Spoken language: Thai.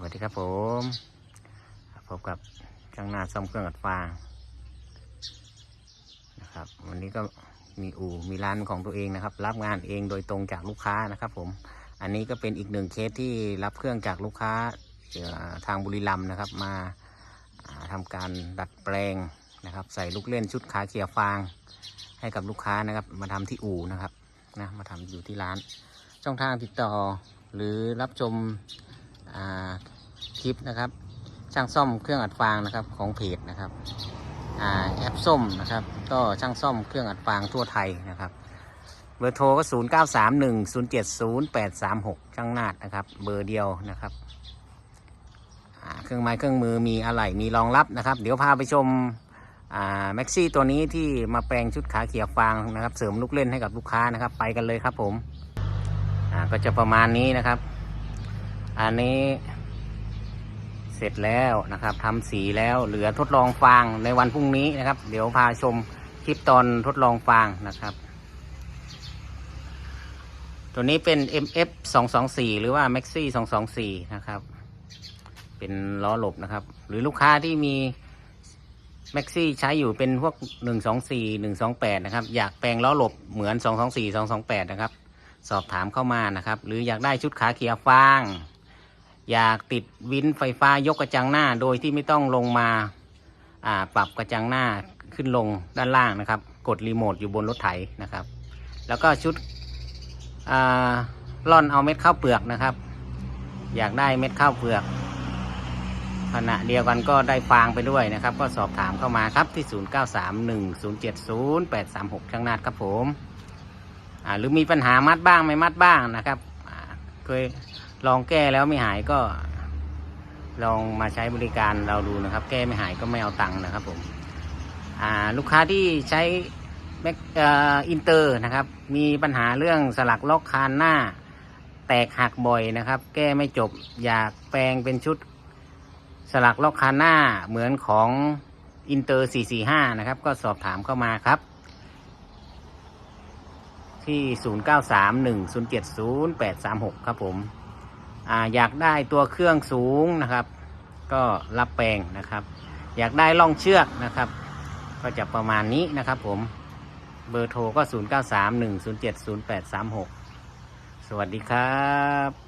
สวัสดีครับผมพบกับช่างนาซ่อมเครื่องอัดฟางนะครับ วันนี้ก็มีอู่มีร้านของตัวเองนะครับ รับงานเองโดยตรงจากลูกค้านะครับ ผม อันนี้ก็เป็นอีกหนึ่งเคสที่รับเครื่องจากลูกค้าทางบุรีรัมย์นะครับ มาอ่าทำการดัดแปลงนะครับ ใส่ลูกเล่นชุดขาเขียฟาง ให้กับลูกค้านะครับ มาทำที่อู่นะครับนะมาทำอยู่ที่ร้านช่องทางติดต่อหรือรับชม คลิปนะครับ ช่างซ่อมเครื่องอัดฟางนะครับของเพจนะครับอแอปส้มนะครับ ก็ช่างซ่อมเครื่องอัดฟางทั่วไทยนะครับ เบอร์โทรก็ 0 9 3 1 0 7 0 8 3 6 ช่างนาดนะครับ เบอร์เดียวนะครับเครื่องไม้เครื่องมือมีอะไรมีรองรับนะครับ เดี๋ยวพาไปชมแม็กซี่ตัวนี้ที่มาแปลงชุดขาเขียฟางนะครับ เสริมลูกเล่นให้กับลูกค้านะครับ ไปกันเลยครับผมก็จะประมาณนี้นะครับ อันนี้ เสร็จแล้วนะครับทำสีแล้วเหลือทดลองฟางในวันพรุ่งนี้นะครับ เดี๋ยวพาชมคลิปตอนทดลองฟางนะครับ ตัวนี้เป็น MF 224 หรือว่า Maxi 224 นะครับ เป็นล้อหลบนะครับ หรือลูกค้าที่มี Maxi ใช้อยู่เป็นพวก 124 128 นะครับ อยากแปลงล้อหลบเหมือน 224 228 นะครับ สอบถามเข้ามานะครับ หรืออยากได้ชุดขาเขียฟาง อยากติดวินไฟฟ้ายกกระจังหน้า โดยที่ไม่ต้องลงมาปรับกระจังหน้าขึ้นลงด้านล่างนะครับ กดรีโมทอยู่บนรถไถนะครับ แล้วก็ชุดล่อนเอาเม็ดข้าวเปลือกนะครับ อยากได้เม็ดข้าวเปลือก ขณะเดียวกันก็ได้ฟางไปด้วยนะครับ ก็สอบถามเข้ามาครับที่ 0931070836 ช่างนาดครับผมหรือมีปัญหามัดบ้างไม่มัดบ้างนะครับเคย ลองแก้แล้วไม่หายก็ ลองมาใช้บริการเราดูนะครับ แก้ไม่หายก็ไม่เอาตังค์นะครับผมอ่าลูกค้าที่ใช้แม็กอินเตอร์นะครับ มีปัญหาเรื่องสลักล็อกคานหน้า แตกหักบ่อยนะครับ แก้ไม่จบอยากแปลงเป็นชุดสลักล็อกคานหน้าเหมือนของอินเตอร์ 445 นะครับ ก็สอบถามเข้ามาครับ ที่ 0931070836 ครับผม ออยากได้ตัวเครื่องสูงนะครับ ก็รับแปลงนะครับ อยากได้ล่องเชือกนะครับ ก็จะประมาณนี้นะครับผมเบอร์โทรก็ 0931070836 สวัสดีครับ